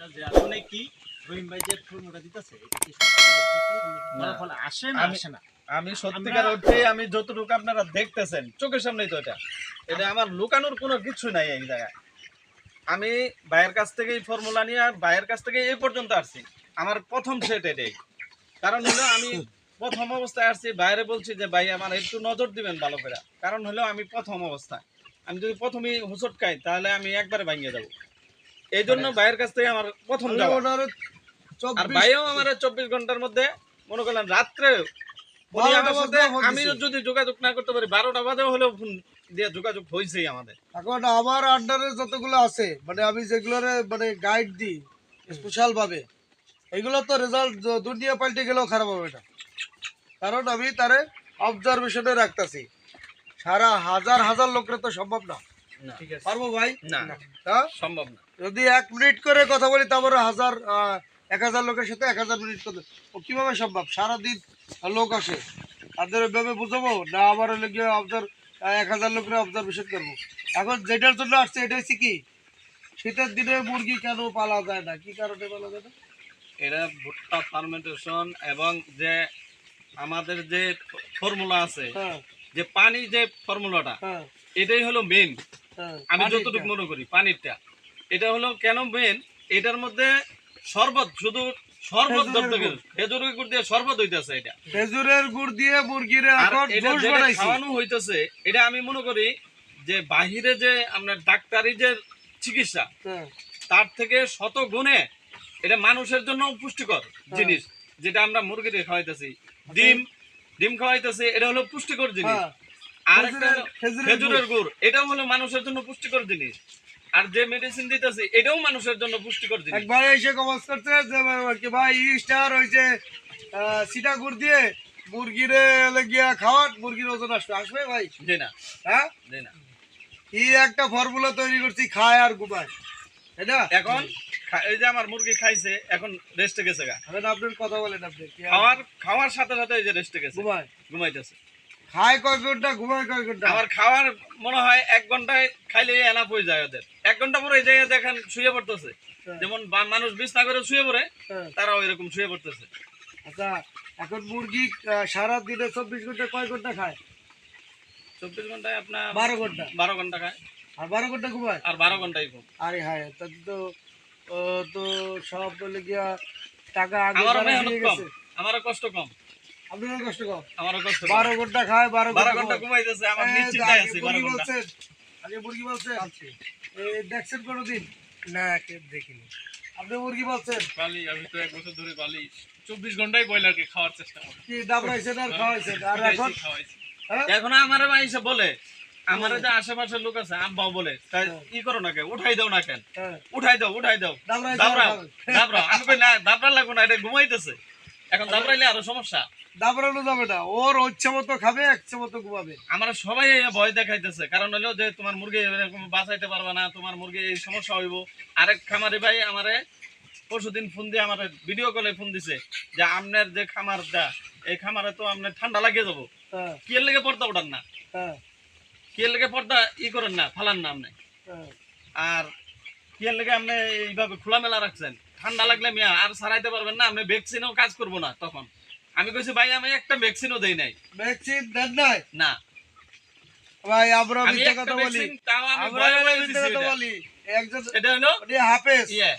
জিনিসটা যে আসলে কি রহিম ভাই যে ফর্মুলা দিতেছে এটা কি সত্যি না। ফল আসে না আমি- আসে না? আমি সত্যিকার অর্থে আমি যতটুকু আপনারা দেখতেছেন চোখের সামনেই তো এটা। এটা আমার লুকানোর কোনো কিছু নাই এই জায়গায়। আমি ভাইয়ের কাছ থেকে এই ফর্মুলা নিয়ে আর ভাইয়ের কাছ থেকে এই পর্যন্ত আসছি। আমার প্রথম সেট এটাই। কারণ হলো আমি প্রথম অবস্থায় আসছি বাইরে বলছি যে ভাই আমার একটু নজর দিবেন ভালো করে। কারণ হলো আমি প্রথম অবস্থায়। আমি যদি প্রথমেই হুসট খাই তাহলে আমি একবারে ভাঙিয়ে যাব। এই জন্য ভাইয়ের কাছ থেকে আমার প্রথম যাওয়া আর ভাইও আমার চব্বিশ ঘণ্টার মধ্যে মনে করলেন রাত্রে আমিও যদি যোগাযোগ না করতে পারি বারোটা বাজেও হলেও ফোন দিয়ে যোগাযোগ হয়েছেই আমাদের। এখন আমার আন্ডারে যতগুলো আছে মানে আমি যেগুলোর মানে গাইড দিই স্পেশাল ভাবে এগুলো তো রেজাল্ট দুনিয়া পাল্টে গেলেও খারাপ হবে না। কারণ আমি তারে অবজারভেশনে রাখতেছি। সারা হাজার হাজার লোকের তো সম্ভব না। না। ঠিক আছে পারব ভাই? না। হ্যাঁ? সম্ভব না। যদি এক মিনিট করে কথা বলি তারপরে হাজার এক হাজার লোকের সাথে এক হাজার মিনিট কথা ও কীভাবে সম্ভব? সারাদিন লোক আসে। তাদের ওইভাবে বুঝাবো? না আবার হলে গিয়ে অবজার এক হাজার লোকের অবজারভেশন করব। এখন যেটার জন্য আসছে এটা হচ্ছে কি? শীতের দিনে মুরগি কেন পালা যায় না? কি কারণে পালা যায় না? এটা ভুট্টা ফার্মেন্টেশন এবং যে আমাদের যে ফর্মুলা আছে হ্যাঁ। যে পানি যে ফর্মুলাটা হ্যাঁ। এটাই হলো মেন হ্যাঁ। আমি যতটুকু মনে করি পানিরটা। এটা হলো কেন মেন এটার মধ্যে শরবত শুধু শরবত খেজুরের ধরতে গুড়। খেজুরের গুড় দিয়ে শরবত হইতেছে এটা। খেজুরের গুড় দিয়ে মুরগির খাওয়ানো হইতেছে এটা আমি মনে করি যে বাহিরে যে আমরা ডাক্তারি যে চিকিৎসা হ্যাঁ। তার থেকে শত গুণে এটা মানুষের জন্য পুষ্টিকর জিনিস যেটা আমরা মুরগিকে খাওয়াইতেছি। ডিম ডিম খাওয়াইতেছি এটা হলো পুষ্টিকর জিনিস। হ্যাঁ। আর একটা খেজুরের খেজুরের গুড় এটাও হলো মানুষের জন্য পুষ্টিকর জিনিস। আর যে মেডিসিন দিতেছি এটাও মানুষের জন্য পুষ্টিকর জিনিস। একবার এসে কমাস করছে যে কি ভাই স্টার হয়েছে সিটা গুড় দিয়ে মুরগিরে গিয়া খাওয়াট মুরগির ওজন আসবে। আসবে ভাই? জি না। হ্যাঁ? জি না। কি একটা ফর্মুলা তৈরি করছি খায় আর ঘুমায়। এটা এখন এই যে আমার মুরগি খাইছে এখন রেস্টে গেছে গা। আপনার কথা বলেন আপনি খাওয়ার খাওয়ার সাথে সাথে এই যে রেস্টে গেছে। ঘুমায়। ঘুমাইতেছে। খায় কয় ঘণ্টা ঘুমায় কয় ঘণ্টা আমার খাওয়ার মনে হয় এক ঘন্টায় খাইলে এনাফ হয়ে যায় ওদের। এক ঘণ্টা পরে এই জায়গায় দেখেন শুয়ে পড়তেছে। হ্যাঁ। যেমন মানুষ বিছনা করে শুয়ে পড়ে হ্যাঁ। তারাও এরকম শুয়ে পড়তেছে। আচ্ছা এখন মুরগি সারা দিনে চব্বিশ ঘণ্টা কয় ঘণ্টা খায়? চব্বিশ ঘন্টায় আপনার বারো ঘণ্টা। বারো ঘণ্টা খায়। আর বারো ঘণ্টা ঘুমায়? আর বারো ঘন্টাই ঘুম। আরে হায় তো সব বলে গিয়া টাকা আগে আমারও কষ্ট কম। আপনারও কষ্ট কম আমারও কষ্ট কম। বারো ঘণ্টা খায় বারো বারো ঘণ্টা ঘণ্টা ঘুমাইতেছে আমার নিশ্চিন্তায় আগে আছি ঘণ্টা। আগে মুরগি বলছেন? এই দেখছেন কোনোদিন? না দেখিনি। আপনি মুরগি বলছেন? পালি আমি তো এক বছর ধরে পালি চব্বিশ ঘন্টায় ব্রয়লারকে খাওয়ার চেষ্টা করি কি দাবড়াইছেন আর খাওয়াইছেন? আর এখন? হ্যাঁ? এখন আমার এসে বলে আমার যে আশেপাশের লোক আছে আব্বাও বলে তাই। ই করো না কেন উঠাই দাও না কেন। হ্যাঁ, উঠাই দাও উঠাই দাও। দাবড়াও। দাবড়াও। আমি না দাবড়া লাগবো না এটা ঘুমাইতেছে। এখন দাবড়াইলে আরও সমস্যা। দাবড়ানো যাবে না। ওর ইচ্ছে মতো খাবে ইচ্ছে মতো ঘুমাবে। আমার সবাই ভয় দেখাইতেছে। কারণ হলো যে তোমার মুরগি এরকম বাঁচাইতে পারবে না তোমার মুরগি এই সমস্যা হইব। আরেক খামারি ভাই আমারে পরশুদিন ফোন দিয়ে আমার ভিডিও কলে ফোন দিছে যে আপনার যে খামারটা এই খামারে তো আপনার ঠান্ডা লাগিয়ে যাব হ্যাঁ। কি এর লেগে পর্দা ওঠান না? হ্যাঁ। কি এর লেগে পর্দা ই করেন না ফালান না আপনি হ্যাঁ। আর কি এর লেগে আপনি এইভাবে খোলামেলা রাখছেন? ঠান্ডা লাগলে মিয়া আর সারাইতে পারবেন না আপনি ভ্যাকসিনও কাজ করব না তখন। আমি কইছি ভাই আমি একটা ভ্যাকসিনও দেই নাই। ভ্যাকসিন দেন নাই? না। ভাই আমরা মিথ্যা কথা বলি। আমরা মিথ্যা কথা বলি। একজন এটা হলো হাফেজ। ইয়ে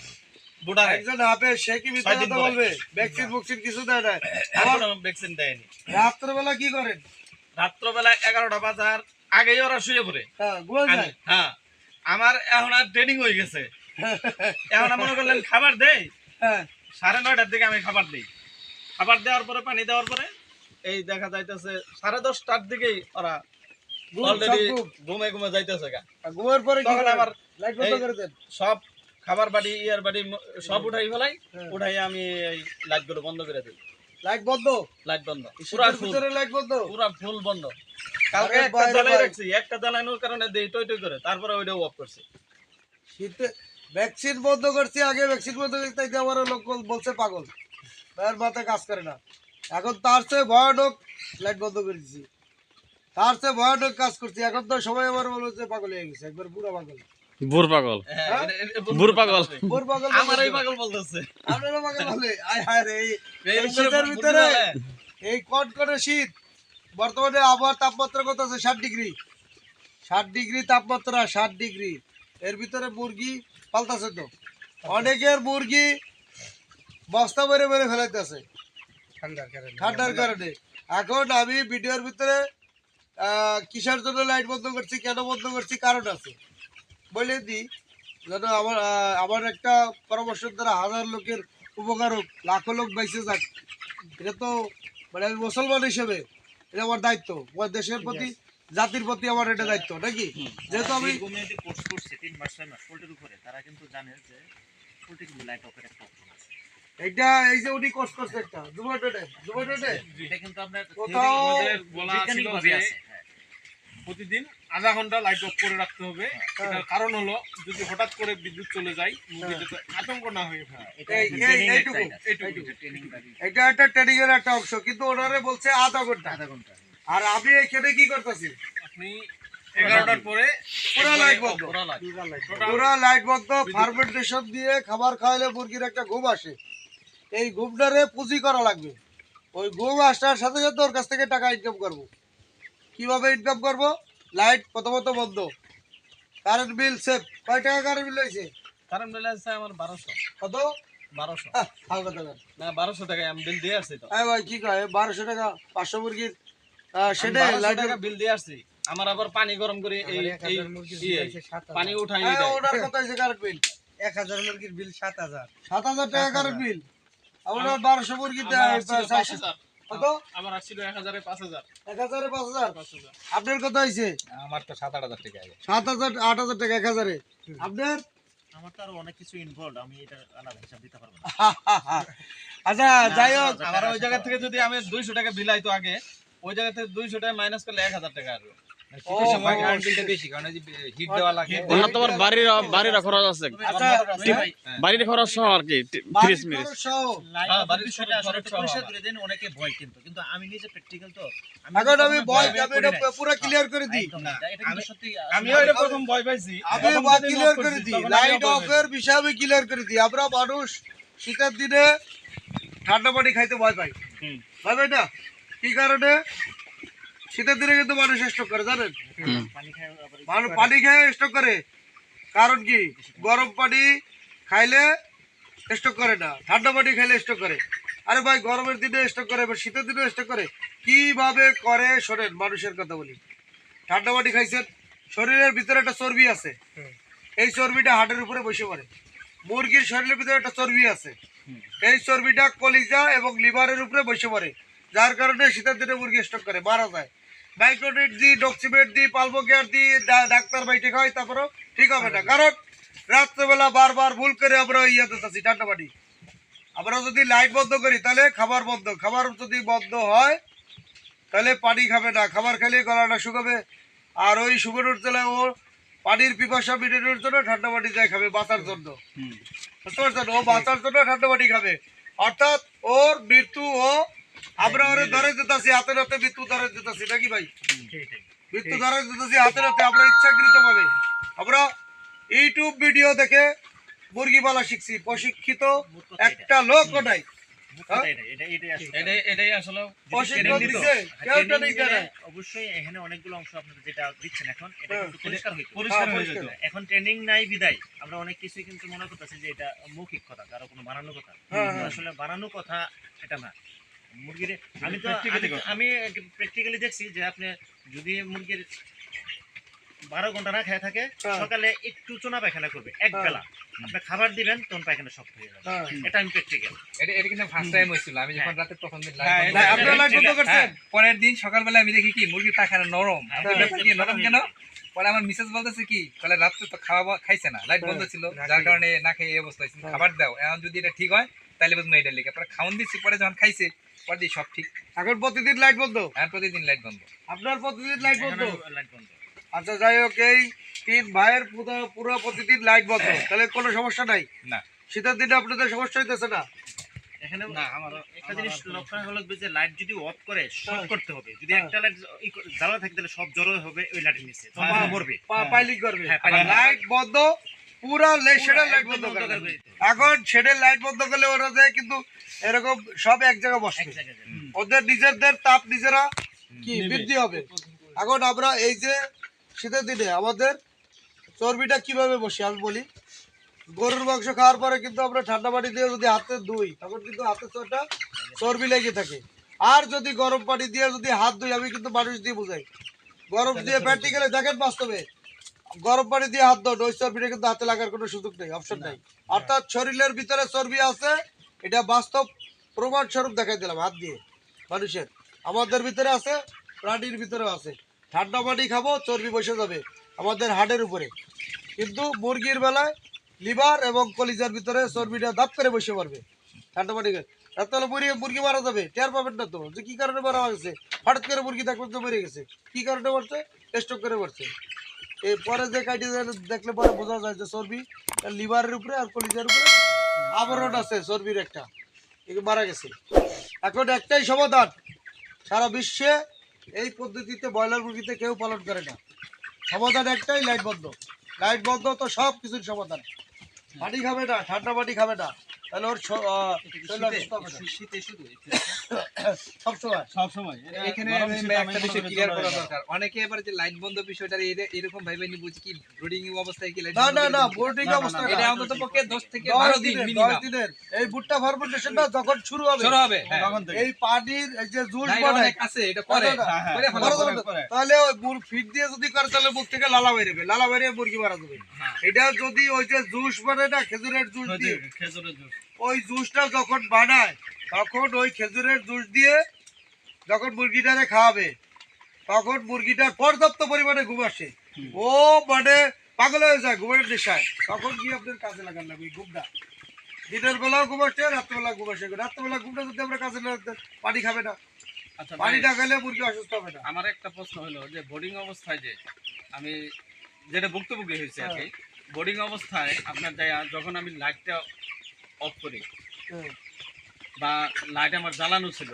বুড়ারে একজন হাফেজ সে কি মিথ্যা কথা বলবে? ভ্যাকসিন ভ্যাকসিন কিছু দেয় না এখনও ভ্যাকসিন দেয়নি। রাত্রবেলা কি করেন? রাত্রবেলা এগারোটা বাজার আগেই ওরা শুয়ে পড়ে। হ্যাঁ ঘুমান যায়। হ্যাঁ আমার এখন আর ট্রেনিং হয়ে গেছে। এখন মনে করলেন খাবার দেই? হ্যাঁ। সাড়ে নয়টার দিকে আমি খাবার দিই। খাবার দেওয়ার পরে পানি দেওয়ার পরে এই দেখা যাইতেছে সাড়ে দশটার দিকেই ওরা অলরেডি ঘুমে। ঘুমে যাইতেছে গা। ঘুমের পরে তখন আবার সব খাবার বাড়ি ইয়ার বাড়ি সব উঠাই ফেলাই হ্যাঁ। উঠাই আমি এই লাইট বন্ধ করে দিই। লাইট বন্ধ? লাইট বন্ধ। পুরা ভিতরে লাইট বন্ধ? পুরা ফুল বন্ধ। কালকে একটা জ্বালাই রাখছি একটা জ্বালানোর কারণে দেই টই টই করে। তারপরে ওইটাও অফ করছে। শীতে ভ্যাকসিন বন্ধ করছি আগে ভ্যাকসিন বন্ধ করছি তাই আমার লোক বলছে পাগল। তার মাথায় কাজ করে না। এখন তার চেয়ে ভয়ানক লাইট বন্ধ করে দিছি। তার চেয়ে ভয়ানক কাজ করছি। এখন তো সবাই আমার বলছে পাগল হয়ে গেছে। একবার পুরো পাগল। বুড় পাগল? হ্যাঁ, এটা- এটা- এটা বুড় পাগল। বোর পাগল আমার এই পাগল বলতেছে। আপনারও পাগল বলে। আয় হায় রে এই- এই এই উপরে শীতের ভিতরে এই শীত। বর্তমানে আবহাওয়ার তাপমাত্রা কত আছে? ষাট ডিগ্রি। ষাট ডিগ্রি তাপমাত্রা ষাট ডিগ্রি। এর ভিতরে মুরগি পাল্টাছে তো। অনেকের মুরগি বস্তা মেরে মেরে ফেলাইতেছে। ঠান্ডার কারণে। এখন আমি ভিডিওর ভিতরে কিসের জন্য লাইট বন্ধ করছি কেন বন্ধ করছি কারণ আছে। বলে দিই যেন আমার আমার একটা পরামর্শ দ্বারা হাজার লোকের উপকার হোক লাখো লোক বেঁচে যাক। এটা তো মানে আমি মুসলমান হিসেবে এটা আমার দায়িত্ব। আমার দেশের প্রতি জাতির প্রতি আমার এটা দায়িত্ব নাকি? যেহেতু আমি কোর্স করছে তিন মাস ছয় মাস পোল্ট্রির উপরে। তারা কিন্তু জানে যে পোল্ট্রি কিন্তু লাইট অফের একটা অপশন আছে। এটা এই যে উনি কোর্স করছে একটা দুবার টোটে এটা কিন্তু আপনার বলা ছিল যে হ্যাঁ। প্রতিদিন আধা ঘণ্টা লাইট অফ করে রাখতে হবে। এটার কারণ হলো যদি হঠাৎ করে বিদ্যুৎ চলে যায় মুরগি আতঙ্ক না হয়ে এটা একটা একটা ট্রেনিং এর একটা অংশ কিন্তু ওনারে বলছে আধা ঘণ্টা। আধা ঘণ্টা। আর আমি এখানে কি করতেছি আপনি এগারোটার পরে পুরো লাইট বন্ধ। পুরা লাইট। টোটাল পুরো লাইট বন্ধ ফার্মেন্টেশন দিয়ে খাবার খাওয়ালে মুরগির একটা ঘুম আসে। এই ঘুমটারে পুঁজি করা লাগবে। ওই ঘুম আসার সাথে সাথে ওর কাছ থেকে টাকা ইনকাম করব। কীভাবে ইনকাম করব? লাইট প্রথমত বন্ধ। কারেন্ট বিল সেভ কয় টাকা কারেন্ট বিল হয়েছে? কারণ বিল আছে আমার বারোশো। কত? বারোশো। আহ, হালকা টাকা না বারোশো টাকা আমি বিল দিয়ে আসছি তো। আয় ভাই কি কয়? বারোশো টাকা পাঁচশো মুরগির সেটাই লাইট টাকা বিল দিয়ে আসছি। আমার আবার পানি গরম করে এই এই ইয়ে, পানি উঠাই হয়েছে কারেন্ট বিল এক হাজার মুরগির বিল সাত হাজার। সাত হাজার টাকা কারেন্ট বিল বারোশো মুরগি আমার হাজার। কত? আমার আসছিল এক হাজারে পাঁচ হাজার। এক হাজারে পাঁচ হাজার? আপনার কত হয়েছে? আমার তো সাত আট হাজার টাকা আগে। সাত হাজার আট হাজার টাকা এক হাজারে। আপনার? আমার তো আরও অনেক কিছু ইনভলভ আমি এটা আলাদা হিসাব দিতে পারব না। আচ্ছা যাই হোক আমার ওই জায়গা থেকে যদি আমি দুইশো টাকা বিল আইতো আগে ওই জায়গা থেকে দুইশো টাকা মাইনাস করলে এক হাজার টাকা আসবে। ও, ওনার তো আবার বাড়ির বাড়ির খরচ আছে বাড়ির খরচ সহ আর কি ত্রিশ মিনিট। খরচ সহ। বাড়ির বিষয়টা আসলে খরচ একটু সহ পরিষ্কার আমার। করে দেন অনেকে ভয় কিন্তু কিন্তু আমি নিজে প্র্যাকটিক্যাল তো। আমি ভয় আমি আমি এটা পুরো ক্লিয়ার করে দিই। একদম না, এটা কিন্তু সত্যি আমিও এটা প্রথম ভয় পাইছি। আমি প্রথম ক্লিয়ার করে দিই। লাইট ভয় অফের বিষয় আমি ক্লিয়ার করে দিই। আমরা মানুষ শীতের দিনে ঠান্ডা পানি খাইতে ভয় পাই। ভয় পাই না? কি কারণে? শীতের দিনে কিন্তু মানুষ স্টক করে জানেন? মানুষ পানি খেয়ে স্টক করে। কারণ কি? গরম পানি খাইলে স্টক করে না ঠান্ডা পানি খাইলে স্টক করে। আরে ভাই গরমের দিনে স্টক করে এবার শীতের দিনে স্টক করে। কীভাবে করে শোনেন মানুষের কথা বলি। ঠান্ডা পানি খাইছেন শরীরের ভিতরে একটা চর্বি আছে। এই চর্বিটা হাটের উপরে বসে পড়ে। মুরগির শরীরের ভিতরে একটা চর্বি আছে। এই চর্বিটা কলিজা এবং লিভারের উপরে বসে পড়ে। যার কারণে শীতের দিনে মুরগি স্টক করে মারা যায়। মাইক্রোনেট দিই ডক্সিমেট দিই পালবো কেয়ার দিই ডাক্তার বাইটে খাওয়াই তারপরেও ঠিক হবে না। কারণ রাত্রেবেলা বারবার ভুল করে আমরা ইয়ে দিতেছি ঠান্ডা পানি আমরা যদি লাইট বন্ধ করি তাহলে খাবার বন্ধ। খাবার যদি বন্ধ হয় তাহলে পানি খাবে না। খাবার খেলে গলাটা শুকাবে। আর ওই শুকানোর তেলে ও পানির পিপাসা মিটানোর জন্য ঠান্ডা পানি যায় খাবে বাঁচার জন্য। বুঝতে পারছেন? ও বাঁচার জন্য ঠান্ডা পানি খাবে। অর্থাৎ ওর মৃত্যু ও আমরা ওরে ধরে যেতেছি হাতে হাতে মৃত্যু ধরে যেতেছি নাকি ভাই? মৃত্যু ধরে যেতেছি হাতে হাতে আমরা ইচ্ছাকৃত ভাবে আমরা ইউটিউব ভিডিও দেখে মুরগি পালা শিখছি প্রশিক্ষিত একটা লোক ট্রেনিং। অবশ্যই এখানে অনেকগুলো অংশ আপনারা যেটা দিচ্ছেন এখন এটা হ্যাঁ, কিন্তু পরিষ্কার হ্যাঁ, হয়ে এখন ট্রেনিং নাই বিদায়। আমরা অনেক কিছু কিন্তু মনে করতেছি যে এটা মৌখিক কথা কারও কোনো বানানো কথা। হ্যাঁ, হ্যাঁ। আসলে বানানো কথা এটা না। মুরগির আমি তো আমি- প্র্যাকটিক্যালি দেখছি যে আপনি যদি মুরগির বারো ঘণ্টা না খেয়ে থাকে হ্যাঁ। সকালে একটু চোনা পায়খানা করবে এক হ্যাঁ। বেলা। আপনি খাবার দিবেন তখন পায়খানা শক্ত হয়ে যাবে। এটা আমি প্র্যাকটিক্যাল এটা এটা কিন্তু ফার্স্ট টাইম হয়েছিল। আমি যখন রাতে প্রথম দিন live বন্ধ না, এটা- করলাম। আপনারা লাইট বন্ধ করছেন। পরের দিন সকালবেলা আমি দেখি কি মুরগির পাখানা নরম। নরম কেন? পরে আমার মিসেস বলতেছে কি তাহলে রাত্রে তো খাওয়া খাইছে না লাইট বন্ধ ছিল যার কারণে না খেয়ে এই অবস্থা হয়েছে। খাবার দাও। এখন যদি এটা ঠিক হয় তাহলে বুঝব এটা লিখে। পরে খাওয়ান দিচ্ছি পরে যখন খাইছে পরে সব ঠিক। এখন প্রতিদিন লাইট বন্ধ? এখন প্রতিদিন লাইট বন্ধ। আপনার প্রতিদিন লাইট বন্ধ? লাইট বন্ধ। আচ্ছা যাই হোক এই তিন ভাইয়ের পুরো পুরো প্রতিদিন লাইট বন্ধ। তাহলে কোনো সমস্যা নাই? না। শীতের দিনে আপনাদের সমস্যা হইতেছে না? এখানে না আমার একটা জিনিস লক্ষ্য রাখা যে লাইট যদি অফ করে শর্ট হ্যাঁ। করতে হবে। যদি হ্যাঁ। একটা লাইট জ্বালা থাকে তাহলে সব জড়ো হবে ওই লাইটের নিচে। হ্যাঁ, পা হ্যাঁ। করবে। হ্যাঁ, লাইট বন্ধ। পুরা শেডের লাইট বন্ধ করবে। এখন শেডের লাইট বন্ধ করলে ওরা যায় কিন্তু এরকম সব এক জায়গায় যাবে। ওদের নিজেদের তাপ নিজেরা কি বৃদ্ধি হবে? এখন আমরা এই যে শীতের দিনে আমাদের চর্বিটা কীভাবে বসি আমি বলি? গরুর মাংস খাওয়ার পরে কিন্তু আমরা ঠান্ডা পানি দিয়ে যদি হাতে ধুই তখন কিন্তু হাতে চোরটা চর্বি লেগে থাকে। আর যদি গরম পানি দিয়ে যদি হাত ধুই আমি কিন্তু মানুষ দিয়ে বুঝাই। গরম দিয়ে প্র্যাকটিক্যালি দেখেন বাস্তবে। গরম পানি দিয়ে হাত ধোন ওই চর্বিটা কিন্তু হাতে লাগার কোনো সুযোগ নেই অপশন নেই। অর্থাৎ শরীরের ভিতরে চর্বি আছে এটা বাস্তব প্রমাণ স্বরূপ দেখাই দিলাম হাত দিয়ে মানুষের। আমাদের ভিতরে আছে প্রাণীর ভিতরে আছে। ঠান্ডা পানি খাব চর্বি বসে যাবে আমাদের হাড়ের উপরে। কিন্তু মুরগির বেলায় লিভার এবং কলিজার ভিতরে চর্বিটা দাপ করে বসে পড়বে। ঠান্ডা পানি। তাহলে মুরগি মুরগি মারা যাবে টের পাবেন না তো। যে কি কারণে মারা গেছে? হঠাৎ করে মুরগি দেখবেন তো মরে গেছে। কি কারণে মরছে? স্ট্রোক করে মরছে। এই পরে যে কাটি দেখলে পরে বোঝা যায় যে চর্বি লিভারের উপরে আর কলিজার উপরে আবরণ আছে, চর্বির একটা। মারা গেছে। এখন একটাই সমাধান। সারা বিশ্বে এই পদ্ধতিতে ব্রয়লার মুরগিতে কেউ পালন করে না। সমাধান একটাই, লাইট বন্ধ। লাইট বন্ধ তো সব কিছুর সমাধান। পানি খাবে না, ঠান্ডা পানি খাবে না। তাহলে ওর স- আহ, শরীর অসুস্থ হবে। না। শীতে শুধু সবসময় সব এখানে গরম আমি শীত আমি একটা বিষয় ক্লিয়ার করা দরকার। অনেকে এবার যে লাইট বন্ধ বিষয়টা এরকম ভাবে নি বুঝি কি ব্রোডিং অবস্থায় কি লাইট না না না বোর্ডিং অবস্থা এটা অন্তত পক্ষে 10 থেকে 12 দিন দিনের, দশ দিনের। এই ভুট্টা ফার্মেন্টেশনটা যখন শুরু হবে শুরু হবে হ্যাঁ। এই পানির এই যে জুস না, বানায় আছে এটা করে না, না, হ্যাঁ, হ্যাঁ। তাহলে ওই মুর ফিট দিয়ে যদি করে তাহলে মুখ থেকে লালা বেরোবে লালা বেরিয়ে মুরগি মারা যাবে। এটা যদি ওই যে জুস বানায় না খেজুরের জুস দিয়ে খেজুরের জুস। ওই জুসটা যখন বানায় তখন ওই খেজুরের জুস দিয়ে যখন মুরগিটারে খাওয়াবে তখন মুরগিটার পর্যাপ্ত পরিমাণে ঘুম আসে। ও মানে পাগল হয়ে যায় ঘুমের নেশায়। তখন গিয়ে আপনার কাজে লাগান লাগবে ঘুমটা। দিনের বেলাও ঘুম আসছে রাত্রেবেলা ঘুম আসে। রাত্রেবেলা ঘুমটা যদি আমরা কাজে লাগাতে পানি খাবে না। আচ্ছা পানি খেলে মুরগি অসুস্থ হবে না। আমার একটা প্রশ্ন হলো যে বোর্ডিং অবস্থায় যে আমি যেটা ভুক্তভোগী হয়েছে আর কি বোর্ডিং অবস্থায় আপনার যখন আমি লাইটটা অফ করি। বা লাইট আমার জ্বালানো ছিল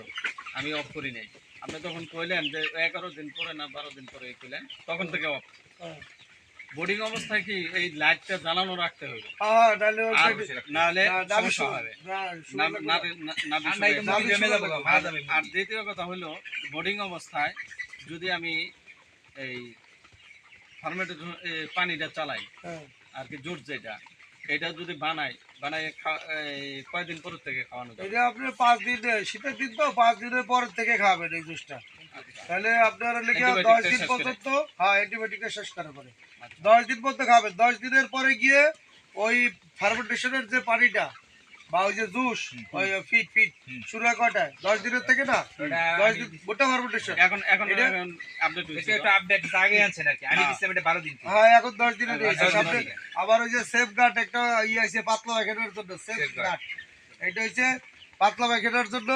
আমি অফ করি নাই। আপনি তখন কইলেন যে এগারো দিন পরে না বারো দিন পরে কইলেন তখন থেকে অফ। বোর্ডিং অবস্থায় কি এই লাইটটা জ্বালানো রাখতে হবে নাহলে আর সমস্যা হবে। দ্বিতীয় কথা হলো বোর্ডিং অবস্থায় যদি আমি এই ফার্মেটের পানিটা চালাই। আর কি জুট যেটা এটা যদি বানাই বানাই কয়দিন পর থেকে খাওয়ানো যাবে? এটা আপনি পাঁচ দিন শীতের দিন তো পাঁচ দিনের পর থেকে খাবেন এই জুসটা। তাহলে আপনার লিখে দশ দিন। পর্যন্ত হ্যাঁ অ্যান্টিবায়োটিকটা শেষ করার পরে। আচ্ছা। দশ দিন পর্যন্ত খাবেন। দশ দিনের পরে গিয়ে ওই ফার্মেন্টেশনের যে পানিটা বা ওই যে জুস ওই ফিট ফিট। শুরু হয় দশ দিনের থেকে না? দশ দিন ওটা ফার্মেন্টেশন এখন এখন এটা- আপডেট হয়েছে। একটু আপডেট আগে আনছেন আর আমি হ্যাঁ। এটা 12 দিন। হ্যাঁ এখন দশ দিনের। আবার ওই যে সেফ গার্ড একটা ইয়ে আছে পাতলা প্যাকেটের জন্য সেফ Safeguard। গার্ড এটা হচ্ছে পাতলা জন্য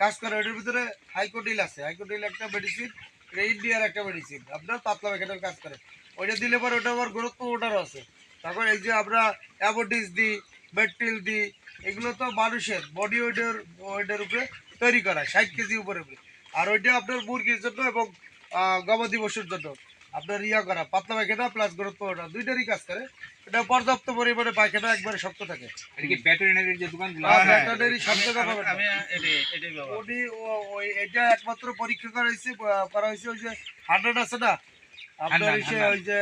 কাজ করে। ওটার ভিতরে হাইকোডিল আছে। হাইকোডিল একটা মেডিসিন এটা ইন্ডিয়ার একটা মেডিসিন আপনার পাতলা প্যাকেটের কাজ করে ওইটা দিলে পরে ওটা আবার গুরুত্ব ওটারও আছে। তারপর এই যে আমরা অ্যাবোডিস দিই বেডটিল দিই এগুলো তো মানুষের বডি ওয়েটের ওয়েটের উপরে তৈরি করা ষাট কেজি উপরে উপরে। আর ওইটা আপনার মুরগির জন্য এবং গবাদি পশুর জন্য আপনার ইয়া করা পাতলা পায়খানা প্লাস গুরুত্ব ওটা দুইটারই কাজ করে। এটা পর্যাপ্ত পরিমাণে পায়খানা একবারে শক্ত থাকে। এটা যে দোকানগুলো হ্যাঁ, হ্যাঁ। সব পাবেন উনি একমাত্র পরীক্ষা করা হয়েছে করা হয়েছে ওই যে হান্ড্রেড আছে না? আপনার ওই যে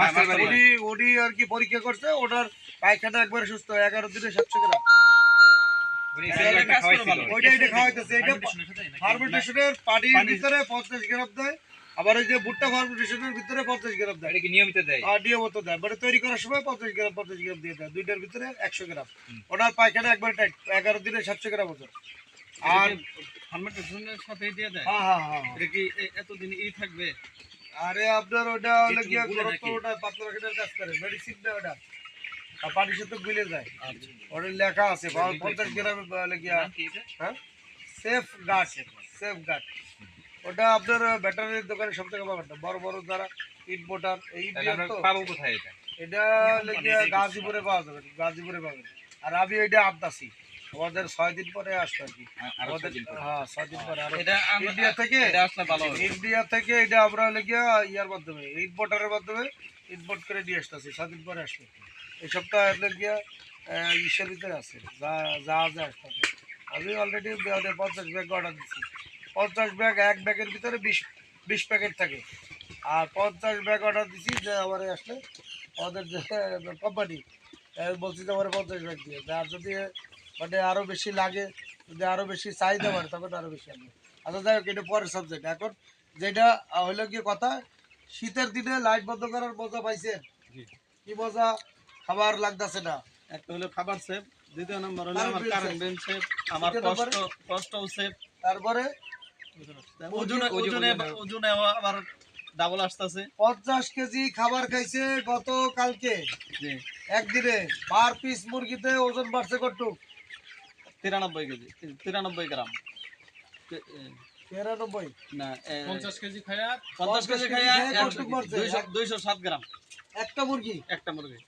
মাস্টার বাড়ি। উনি উনি আর কি পরীক্ষা করছে ওনার পায়খানা একবারে সুস্থ এগারো দিনে সাতশো গ্রাম। ওইটা এটা খাওয়াইতেছে। এটা? ফার্মেন্টেশনের পানির ভিতরে পঞ্চাশ গ্রাম দেয় আবার ওই যে ভুট্টা ফার্মেন্টেশনের ভিতরে পঞ্চাশ গ্রাম দেয়। এটা কি নিয়মিত দেয়? আর নিয়মিত দেয়। মানে তৈরি করার সময় পঞ্চাশ গ্রাম পঞ্চাশ গ্রাম দিয়ে দেয়। দুইটার ভিতরে একশো গ্রাম। ওনার পায়খানা একবার টাইট এগারো দিনে সাতশো গ্রাম ওজন। আর ফার্মেন্টেশনের সাথে দিয়ে দেয়? হ্যাঁ হ্যাঁ হ্যাঁ। এটা কি এতদিন ই থাকবে? আরে আপনার ওটা হলো গিয়ে পাতলা কাজ করে। মেডিসিন না ওটা। আর গুলে যায়। লেখা আছে পঞ্চাশ গ্রাম গিয়া এটা? হ্যাঁ? সেফ গার্ড সেফ গার্ড ওটা আপনার ব্যাটারির দোকানে সব থেকে পাবেন বড় বড় যারা ইট মোটার এই তো। পাবো কোথায় এটা? এটা হলো গাজীপুরে পাওয়া যাবে গাজীপুরে পাবেন আর আমি ওইটা আনতাছি। আমাদের ছয় দিন পরে আসবে আর কি। আমাদের হ্যাঁ ছয় দিন পরে আর। ইন্ডিয়া থেকে এটা। ইন্ডিয়া থেকে এটা আমরা ইয়ার মাধ্যমে ইম্পোর্টারের মাধ্যমে ইম্পোর্ট করে নিয়ে আসতেছি ছয় দিন পরে আসবে এই সপ্তাহ হলে গিয়ে ইসের ভিতরে আছে যা যা যা আসতেছে আমি অলরেডি পঞ্চাশ ব্যাগ অর্ডার দিচ্ছি পঞ্চাশ ব্যাগ এক ব্যাগের ভিতরে বিশ বিশ প্যাকেট থাকে। আর পঞ্চাশ ব্যাগ অর্ডার দিচ্ছি যে আমার আসলে আমাদের যে কোম্পানি বলছি যে আমার পঞ্চাশ ব্যাগ দিয়ে। আর যদি মানে আরও বেশি লাগে যদি আরও বেশি চাহিদা বাড়ে তখন আরও বেশি আনবে। আচ্ছা যাই হোক এটা পরের সাবজেক্ট এখন যেটা আহ, হলো কি কথা শীতের দিনে লাইট বন্ধ করার মজা পাইছেন? কি মজা? খাবার লাগতেছে না। একটা হলো খাবার সেফ দ্বিতীয় নম্বর হলো আমার কারেন্ট বিল সেফ আমার কষ্ট? কষ্টও সেফ তারপরে? ওজনে ওজনে ওজনে আবার ডাবল আসতেছে। পঞ্চাশ কেজি খাবার খাইছে গত কালকে জি। একদিনে পার পিস মুরগিতে ওজন বাড়ছে কটুক তিরানব্বই কেজি। তিরানব্বই গ্রাম। তিরানব্বই? না পঞ্চাশ কেজি খায়া পঞ্চাশ কেজি? দুইশো দুইশো সাত গ্রাম। একটা মুরগি? একটা মুরগি।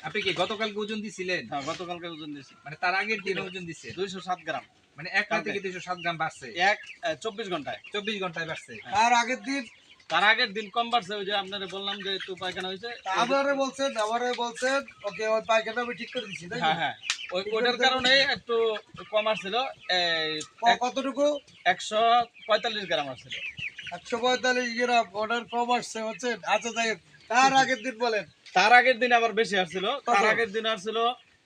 আপনি কি গতকালকে ওজন দিছিলেন? হ্যাঁ গতকালকে ওজন দিয়েছি। মানে তার আগের দিন ওজন দিচ্ছে দুইশো সাত গ্রাম। মানে এক রাতে কি দুইশো সাত গ্রাম বাড়ছে? এক চব্বিশ ঘন্টায়। চব্বিশ ঘন্টায় বাড়ছে? তার আগের দিন তার আগের দিন কম বাড়ছে ওই যে আপনারা বললাম যে একটু পায়খানা হয়েছে। আমারে বলছেন আমারে বলছেন ওকে ওই পায়খানা আমি ঠিক করে দিচ্ছি তাই? হ্যাঁ হ্যাঁ। ওই ওটার কারণে একটু কম আসছিল এই কতটুকু? একশো পঁয়তাল্লিশ গ্রাম আসছিল। একশো পঁয়তাল্লিশ গ্রাম অর্ডার কম আসছে হচ্ছে আচ্ছা হোক। তার আগের দিন বলেন। তার আগের দিন আবার বেশি আসছিল। তার আগের দিন আসছিল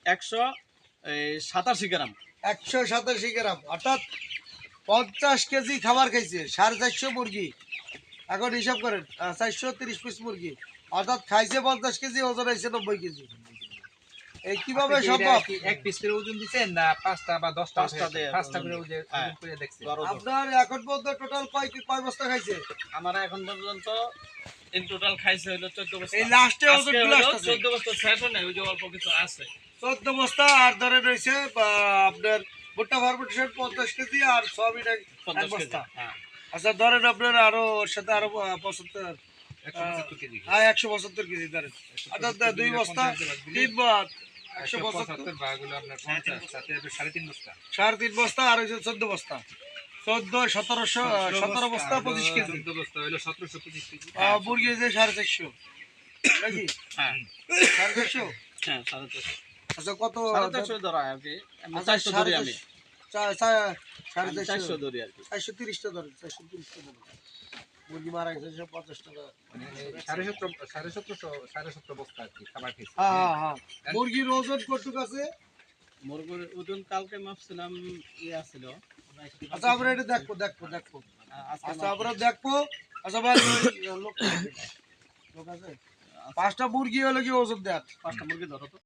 একশো সাতাশি গ্রাম। একশো সাতাশি গ্রাম। অর্থাৎ পঞ্চাশ কেজি খাবার খাইছে সাড়ে চারশো মুরগি। এখন হিসাব করেন চারশো তিরিশ পিস মুরগি। অর্থাৎ খাইছে পঞ্চাশ কেজি ওজন হয়েছে নব্বই কেজি। এই কীভাবে সম্ভব? এক পিস করে ওজন দিচ্ছেন না পাঁচটা বা দশটা পাঁচটা পাঁচটা করে ওজন হ্যাঁ। করে দেখছেন আপনার এখন পর্যন্ত টোটাল কয় কি- কয় বস্তা খাইছে? আমার এখন পর্যন্ত ইন টোটাল খাইছে হলো চোদ্দ বস্তা। এই লাস্টে ওজন আজকে গুলো হলো বস্তা শেষ নাই ওই যে অল্প কিছু আছে। চোদ্দ বস্তা আর ধরে রয়েছে আপনার ভুট্টা ফার্মেন্টেশন পঞ্চাশ কেজি আর সয়াবিন এক- এক পঞ্চাশ কেজি বস্তা হ্যাঁ। আচ্ছা ধরেন আপনার আরও ওর সাথে আরও আহ, পঁচাত্তর একশো পঁচাত্তর কেজি। হ্যাঁ একশো পঁচাত্তর কেজি ধরেন। অর্থাৎ দুই বস্তা তিন বার একশো পঁচাত্তর। সাড়ে তিন বস্তা। সাড়ে তিন বস্তা আর হয়েছে চোদ্দ বস্তা। চোদ্দ সতেরোশো সতেরো বস্তা পঁচিশ কেজি। মুরগি হয়েছে সাড়ে চারশো। নাকি? হ্যাঁ। সাড়ে চারশো? হ্যাঁ আচ্ছা কত সাড়ে চারশো আর কি। আচ্ছা, ধরি ধরি আর কি। চারশো তিরিশটা ধরেন চারশো তিরিশটা ধরেন মুরগি মারা গেছে সব পঞ্চাশ টাকা। মানে সাড়ে সতেরো সাড়ে সতেরোশো সাড়ে সতেরো বস্তা আর কি খাবার খেয়েছে হ্যাঁ হ্যাঁ হ্যাঁ। মুরগির ওজন কতটুকু আছে? মুরগির ওজন কালকে মাপছিলাম ইয়ে আসছিল আচ্ছা আমরা এটা দেখব দেখব দেখব। আচ্ছা আমরা দেখব। আচ্ছা পাঁচটা মুরগি হলে কি ওষুধ দেখ পাঁচটা মুরগি ধরো তো।